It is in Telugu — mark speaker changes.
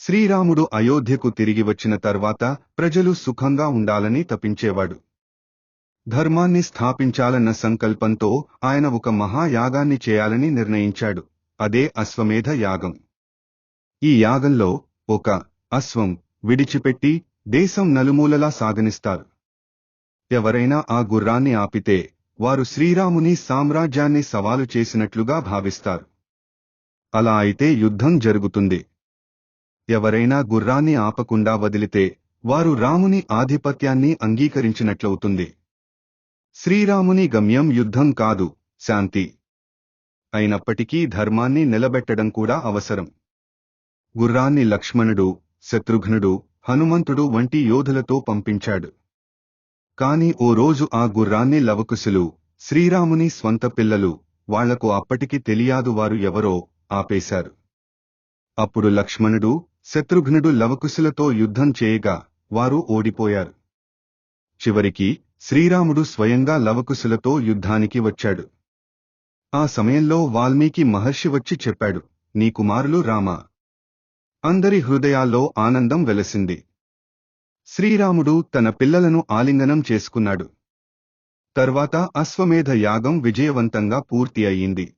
Speaker 1: శ్రీరాముడు అయోధ్యకు తిరిగి వచ్చిన తర్వాత ప్రజలు సుఖంగా ఉండాలని తపించేవాడు. ధర్మాన్ని స్థాపించాలన్న సంకల్పంతో ఆయన ఒక మహాయాగాన్ని చేయాలని నిర్ణయించాడు. అదే అశ్వమేధ యాగం. ఈ యాగంలో ఒక అశ్వం విడిచిపెట్టి దేశం నలుమూలలా సాగనిస్తారు. ఎవరైనా ఆ గుర్రాన్ని ఆపితే వారు శ్రీరాముని సామ్రాజ్యాన్ని సవాలు చేసినట్లుగా భావిస్తారు. అలా అయితే యుద్ధం జరుగుతుంది. ఎవరైనా గుర్రాన్ని ఆపకుండా వదిలితే వారు రాముని ఆధిపత్యాన్ని అంగీకరించినట్లవుతుంది. శ్రీరాముని గమ్యం యుద్ధం కాదు శాంతి. అయినప్పటికీ ధర్మాన్ని నిలబెట్టడం కూడా అవసరం. గుర్రాన్ని లక్ష్మణుడు శత్రుఘ్నుడు హనుమంతుడు వంటి యోధులతో పంపించాడు. కాని ఓ రోజు ఆ గుర్రాన్ని లవకుశులు శ్రీరాముని స్వంత పిల్లలు వాళ్ళకు అప్పటికి తెలియాదు వారు ఎవరో ఆపేశారు. అప్పుడు లక్ష్మణుడు శత్రుఘ్నుడు లవకుశులతో యుద్ధం చేయగా వారు ఓడిపోయారు. చివరికి శ్రీరాముడు స్వయంగా లవకుశులతో యుద్ధానికి వచ్చాడు. ఆ సమయంలో వాల్మీకి మహర్షి వచ్చి చెప్పాడు నీ కుమారులు రామ. అందరి హృదయాల్లో ఆనందం వెలసింది. శ్రీరాముడు తన పిల్లలను ఆలింగనం చేసుకున్నాడు. తర్వాత అశ్వమేధ యాగం విజయవంతంగా పూర్తి అయింది